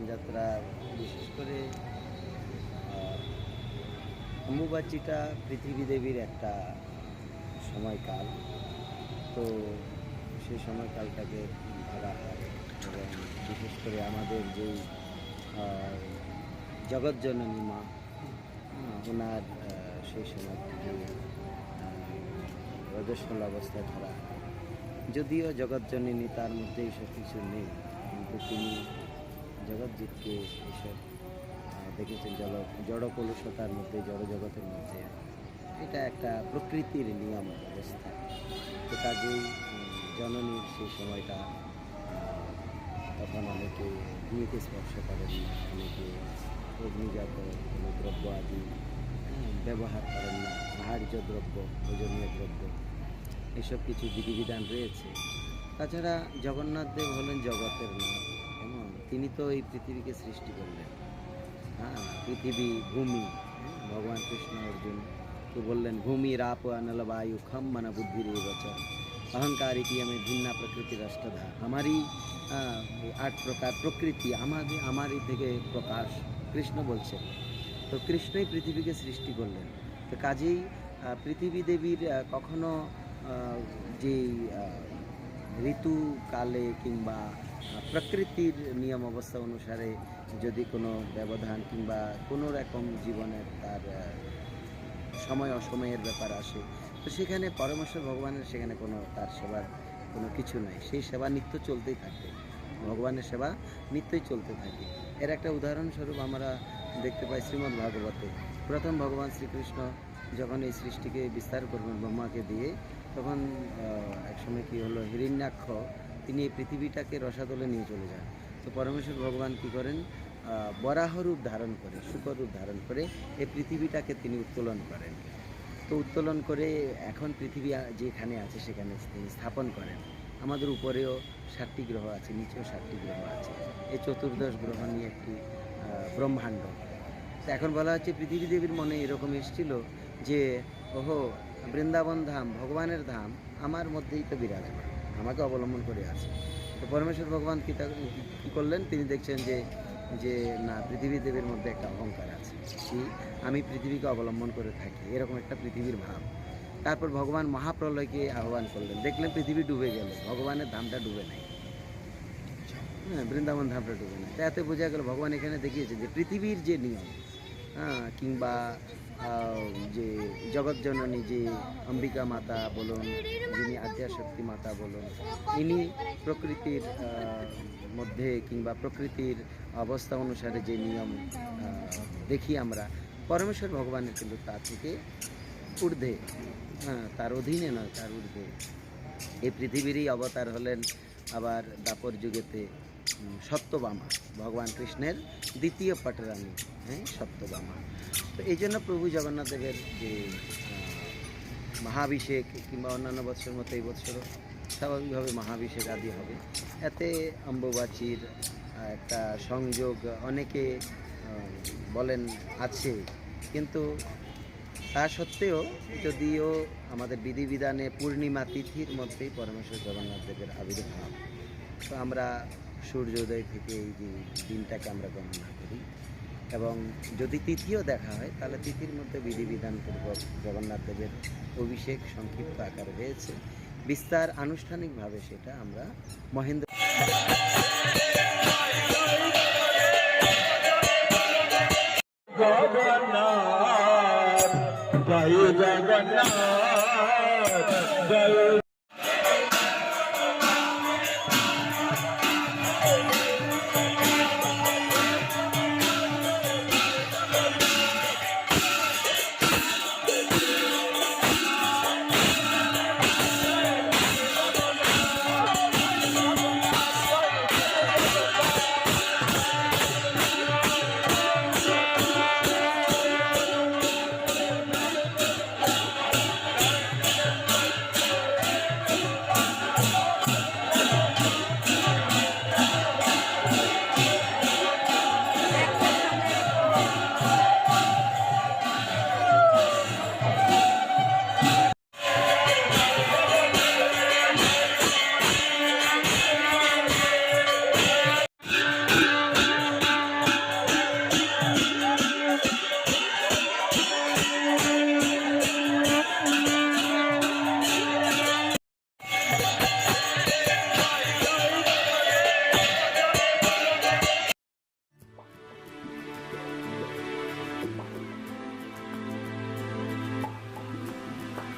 স্নানযাত্রা বিশেষ করে অম্বুবাচীটা পৃথিবী দেবীর একটা সময়কাল। তো সেই সময়কালটাকে ভাবা হয় এবং বিশেষ করে আমাদের যে আহ, জগৎজননী মা ওনার সেই সময়টিকে রজস্বল অবস্থায় ধরা যদিও জগৎজননী তার মধ্যে এইসব কিছু নেই কিন্তু তিনি জগৎজিৎকে এইসব দেখেছেন জল জড় কলুষতার মধ্যে জড় জগতের মধ্যে। এটা একটা প্রকৃতির নিয়ম অবস্থা। তো কাজেই জননীর সেই সময়টা তখন অনেকে ভূমিকে স্পর্শ করেন অনেকে অগ্নিজাত কোনো দ্রব্য আদি হ্যাঁ, ব্যবহার করেন না। আহার্য দ্রব্য ভোজনীয় দ্রব্য এসব কিছু বিধিবিধান রয়েছে। তাছাড়া জগন্নাথ দেব হলেন জগতের কেমন তিনি তো এই পৃথিবীকে সৃষ্টি করলেন। হ্যাঁ পৃথিবী ভূমি হ্যাঁ, ভগবান কৃষ্ণ অর্জুন কে বললেন ভূমি রাপ অনল বায়ু খম মন বুদ্ধির এই বচন অহংকারী কি আমি ভিন্না প্রকৃতির অষ্টধা আমারই আট প্রকার প্রকৃতি আমাদের আমারই থেকে প্রকাশ কৃষ্ণ বলছেন তো কৃষ্ণই পৃথিবীকে সৃষ্টি করলেন। তো কাজেই পৃথিবী দেবীর কখনো যে ঋতুকালে কিংবা প্রকৃতির নিয়ম অবস্থা অনুসারে যদি কোনো ব্যবধান কিংবা কোনো রকম জীবনের তার সময় অসময়ের ব্যাপার আসে, তো সেখানে পরমেশ্বর ভগবানের সেখানে কোনো তার সেবার কোনো কিছু নাই। সেই সেবা নিত্য চলতেই থাকবে ভগবানের সেবা নিত্যই চলতে থাকে। এর একটা উদাহরণস্বরূপ আমরা দেখতে পাই শ্রীমদ্ ভাগবতে। প্রথম ভগবান শ্রীকৃষ্ণ যখন এই সৃষ্টিকে বিস্তার করবেন ব্রহ্মাকে দিয়ে, তখন একসময় কি হলো, হিরণ্যাক্ষ তিনি এই পৃথিবীটাকে রসাতলে নিয়ে চলে যান। তো পরমেশ্বর ভগবান কি করেন? আহ, বরাহ রূপ ধারণ করে শুকর রূপ ধারণ করে এই পৃথিবীটাকে তিনি উত্তোলন করেন। তো উত্তোলন করে এখন পৃথিবী যেখানে আছে সেখানে তিনি স্থাপন করেন। আমাদের উপরেও সাতটি গ্রহ আছে নিচেও সাতটি গ্রহ আছে। এই চতুর্দশ গ্রহ নিয়ে একটি ব্রহ্মাণ্ড। তো এখন বলা হচ্ছে পৃথিবী দেবীর মনে এরকম এসেছিল যে ওহো বৃন্দাবন ধাম ভগবানের ধাম আমার মধ্যেই তো বিরাজমান। আমাকে অবলম্বন করে আছে। তো পরমেশ্বর ভগবান কী কি- করলেন? তিনি দেখছেন যে যে না পৃথিবী দেবীর মধ্যে একটা অহংকার আছে। কি? আমি পৃথিবীকে অবলম্বন করে থাকি। এরকম একটা পৃথিবীর ভাব। তারপর ভগবান মহাপ্রলয়কে আহ্বান করলেন। দেখলেন পৃথিবী ডুবে গেল। ভগবানের ধামটা ডুবে নাই। হ্যাঁ বৃন্দাবন ধামটা ডুবে নাই। তাতে বোঝা গেল, ভগবান এখানে দেখিয়েছে যে পৃথিবীর যে নিয়ম হ্যাঁ কিংবা যে জগৎজননী যে অম্বিকা মাতা বলুন, যিনি আদ্যাশক্তি মাতা বলুন, ইনি প্রকৃতির মধ্যে কিংবা প্রকৃতির অবস্থা অনুসারে যে নিয়ম দেখি আমরা, পরমেশ্বর ভগবানের কিন্তু তা থেকে ঊর্ধ্বে হ্যাঁ তার অধীনে নয়, তার ঊর্ধ্বে। এই পৃথিবীরই অবতার হলেন আবার দাপর যুগেতে। সত্যবামা ভগবান কৃষ্ণের দ্বিতীয় পটরানী হ্যাঁ সত্যবামা তো এই জন্য প্রভু জগন্নাথ দেবের যে মহাভিষেক কিংবা অন্যান্য বৎসর মতো এই বৎসরও স্বাভাবিকভাবে মহাভিষেক আদি হবে। এতে অম্বুবাচীর একটা সংযোগ অনেকে বলেন আছে। কিন্তু তা সত্ত্বেও যদিও আমাদের বিধিবিধানে পূর্ণিমা তিথির মধ্যেই পরমেশ্বর জগন্নাথ দেবের আবির্ভাব, তো আমরা সূর্যোদয় থেকে এই যে দিনটাকে আমরা গণনা করি। এবং যদি তিথিও দেখা হয়, তাহলে তিথির মধ্যে বিধিবিধানপূর্বক জগন্নাথ দেবের অভিষেক সংক্ষিপ্ত আকারে হয়েছে। বিস্তার আনুষ্ঠানিকভাবে সেটা আমরা মহেন্দ্র জগন্নাথ, জয় জগন্নাথ, জয়